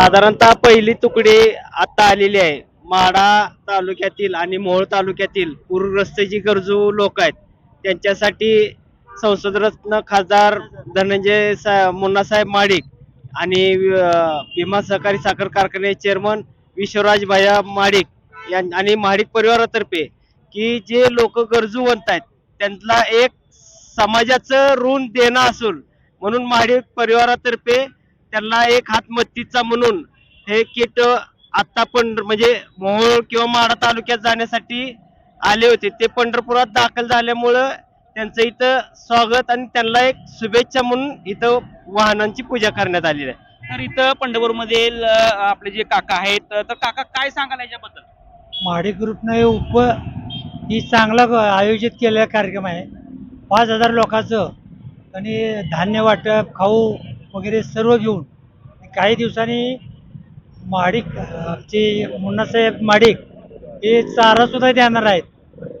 साधारणतः पहिली तुकडी आता आलेली आहे. माडा तालुक्यातील आणि मोहोळ तालुक्यातील पूरग्रस्त जी गरजू लोक आहेत त्यांच्यासाठी संसदरत्न खासदार धनंजय सा मुन्नासाहेब माडिक आणि भीमा सहकारी साखर कारखाने चेअरमन विश्वराज भैया माडिक यां आणि महाडिक परिवारातर्फे की जे लोक गरजूवंत आहेत त्यांना एक समाजाचं ऋण देणं असून म्हणून महाडिक परिवारातर्फे त्यांना एक हात मदतीचा म्हणून हे किट आता पण म्हणजे मोहोळ किंवा माढा तालुक्यात जाण्यासाठी आले होते. ते पंढरपुरात दाखल झाल्यामुळं त्यांचं इथं स्वागत आणि त्यांना एक शुभेच्छा म्हणून इथं वाहनांची पूजा करण्यात आलेली आहे. तर इथं पंढरपूरमध्ये आपले जे काका आहेत तर काका काय सांगाल याच्याबद्दल? महाडी ग्रुपनं हे उप ही चांगला आयोजित केलेला कार्यक्रम आहे. पाच हजार लोकांचं. आणि धान्य वाटप खाऊ वगैरे सर्व घेऊन काही दिवसांनी माडिक आमचे मुन्नासाहेब माडिक हे चारासुद्धा देणार आहेत.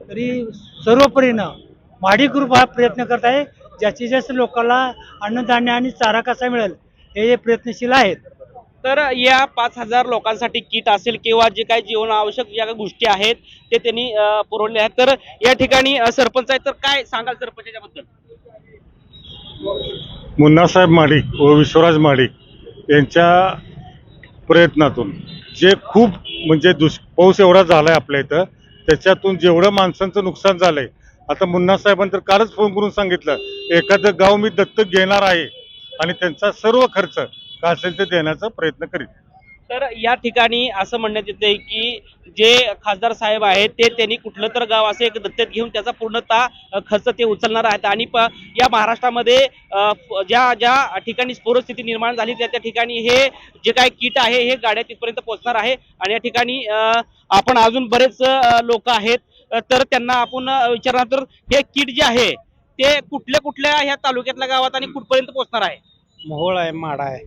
तरी सर्व परीनं महाडिक ग्रुप हा प्रयत्न करत आहे जास्तीत जास्त लोकांना अन्नधान्य आणि चारा कसा मिळेल हे प्रयत्नशील आहेत. तर या पाच हजार लोकांसाठी किट असेल किंवा जे काही जीवन आवश्यक ज्या काही गोष्टी आहेत ते त्यांनी अं, पुरवले आहेत. तर या ठिकाणी सरपंच आहेत तर काय सांगाल सरपंच याच्याबद्दल मुन्नासाहेब माडिक व विश्वराज माडिक यांच्या प्रयत्नातून जे खूप म्हणजे दुष पाऊस एवढा झालाय आपल्या इथं त्याच्यातून जेवढं माणसांचं नुकसान झालंय आता मुन्नासाहेबांनी तर कालच फोन करून सांगितलं एखादं गाव मी दत्तक घेणार आहे आणि त्यांचा सर्व खर्च का असेल ते देण्याचा प्रयत्न करीन तर या ठिकाणी असं म्हणण्यात येते की जे खासदार साहेब आहेत ते त्यांनी कुठलं तर गाव असं एक दत्तक घेऊन त्याचा पूर्णतः खर्च ते उचलणार आहेत. आणि या महाराष्ट्रामध्ये ज्या ज्या ठिकाणी पूरस्थिती निर्माण झाली त्या त्या ठिकाणी हे जे काही किट आहे हे गाड्या तिथपर्यंत पोहोचणार आहे. आणि या ठिकाणी आपण अजून बरेच लोक आहेत. तर त्यांना आपण विचारणार तर हे किट जे आहे ते कुठल्या कुठल्या ह्या तालुक्यातल्या गावात आणि कुठपर्यंत पोहोचणार आहे? मोहोळ आहे माडा आहे.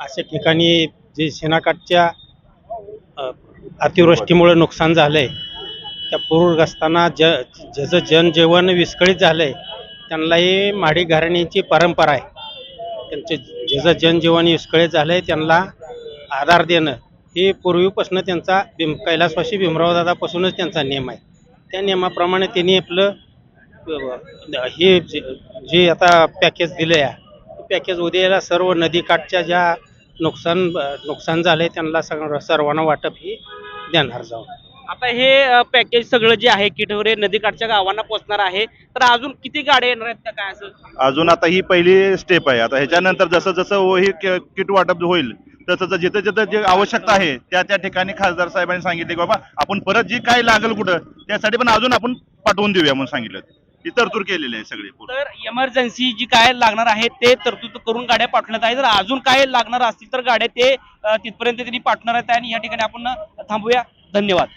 अशा ठिकाणी जे शेणाकाठच्या अतिवृष्टीमुळे नुकसान झालं आहे त्या पूरग्रस्तांना ज जसं जनजीवन विस्कळीत झालं आहे त्यांनाही माडी घराण्याची परंपरा आहे. त्यांचे जसं जनजीवन विस्कळीत झालं आहे त्यांना आधार देणं हे पूर्वीपासून त्यांचा भीम कैलासवाशी भीमरावदादापासूनच त्यांचा नियम आहे. त्या नियमाप्रमाणे त्यांनी आपलं हे जे जे आता पॅकेज दिलं आहे पॅकेज उद्याला सर्व नदीकाठच्या ज्या नुकसान नुकसान झालंय त्यांना सगळं सर्वांना वाटप ही देणार जाऊन आता हे पॅकेज सगळं जे आहे किट वगैरे नदीकाठच्या गावांना पोहोचणार आहे. तर अजून किती गाड्या येणार आहेत? का काय असं? अजून आता ही पहिली स्टेप आहे. आता ह्याच्यानंतर जसं जसं हो ही किट वाटप होईल तसं तसं जिथं जिथं जे आवश्यकता आहे त्या त्या ठिकाणी खासदार साहेबांनी सांगितले की बाबा आपण परत जी काय लागेल कुठं त्यासाठी पण अजून आपण पाठवून देऊया म्हणून सांगितलं. ही तरतूद केलेली आहे सगळी पूर्ण. तर इमर्जन्सी जी काय लागणार आहे ते तरतूद करून गाड्या पाठवण्यात आहे जर अजून काय लागणार असतील तर गाड्या ते अ, तिथपर्यंत त्यांनी पाठवणार आहेत आणि या ठिकाणी आपण थांबूया. धन्यवाद.